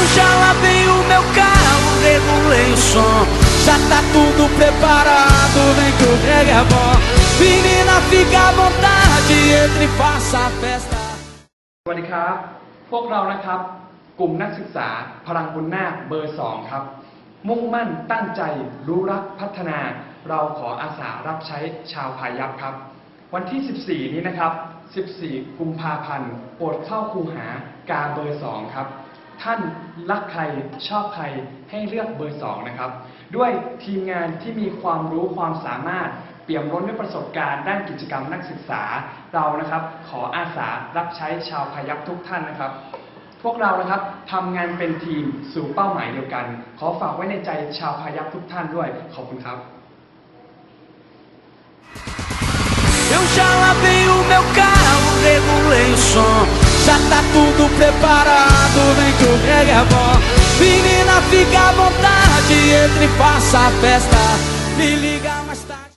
Eu já lavei o meu carro, regulei o som Já tá tudo preparado, vem que o reggae é bom Menina, fica à vontade, entre e faça a festa สวัสดีครับ พวกเรานะครับ กลุ่มนักศึกษาพลังบุญนาคเบอร์สองครับ มุ่งมั่นตั้งใจรู้รักพัฒนา เราขออาสารับใช้ชาวพายัพครับ วันที่ 14 นี้นะครับ 14 กุมภาพันธ์โปรดเข้าคูหากาเบอร์สองครับ ท่านรักใครชอบใครให้เลือกเบอร์สองนะครับ ด้วยทีมงานที่มีความรู้ความสามารถเปี่ยมล้นด้วยประสบการณ์ด้านกิจกรรมนักศึกษาเรานะครับ ขออาสารับใช้ชาวพายัพทุกท่านนะครับ พวกเรานะครับทำงานเป็นทีมสู่เป้าหมายเดียวกัน ขอฝากไว้ในใจชาวพายัพทุกท่านด้วยขอบคุณครับ Já tá tudo preparado, vem que o reggae é bom. Menina, fica à vontade, entre e faça a festa. Me liga mais tarde.